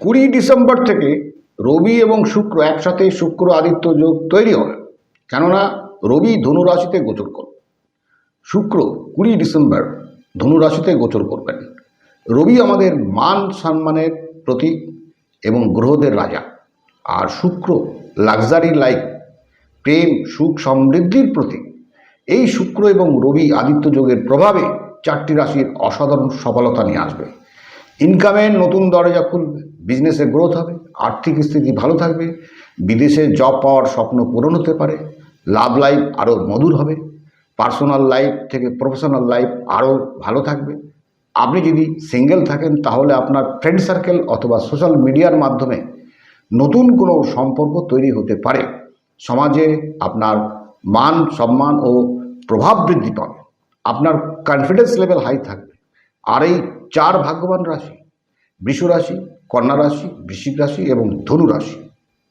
কুড়ি ডিসেম্বর থেকে রবি এবং শুক্র একসাথে শুক্র আদিত্য যোগ তৈরি হবে। কেননা রবি ধনুরাশিতে গোচর করবে। শুক্র কুড়ি ডিসেম্বর ধনুরাশিতে গোচর করবেন। রবি আমাদের মান সম্মানের প্রতীক এবং গ্রহদের রাজা। আর শুক্র লাক্সারি লাইফ প্রেম, সুখ সমৃদ্ধির প্রতীক। এই শুক্র এবং রবি আদিত্য যোগের প্রভাবে চারটি রাশির অসাধারণ সফলতা নিয়ে আসবে। ইনকামের নতুন দরজা খুলবে বিজনেসে গ্রোথ হবে, আর্থিক স্থিতি ভালো থাকবে, বিদেশে জব পাওয়ার স্বপ্ন পূরণ হতে পারে লাভ লাইফ আরও মধুর হবে পার্সোনাল লাইফ থেকে প্রফেশনাল লাইফ আরও ভালো থাকবে। আপনি যদি সিঙ্গেল থাকেন, তাহলে আপনার ফ্রেন্ড সার্কেল অথবা সোশ্যাল মিডিয়ার মাধ্যমে নতুন কোনো সম্পর্ক তৈরি হতে পারে। সমাজে আপনার মান, সম্মান ও প্রভাব বৃদ্ধি পাবে। আপনার কনফিডেন্স লেভেল হাই থাকবে। আর এই চার ভাগ্যবান রাশি বৃষ রাশি কন্যা রাশি বৃশ্চিক রাশি এবং ধনু রাশি।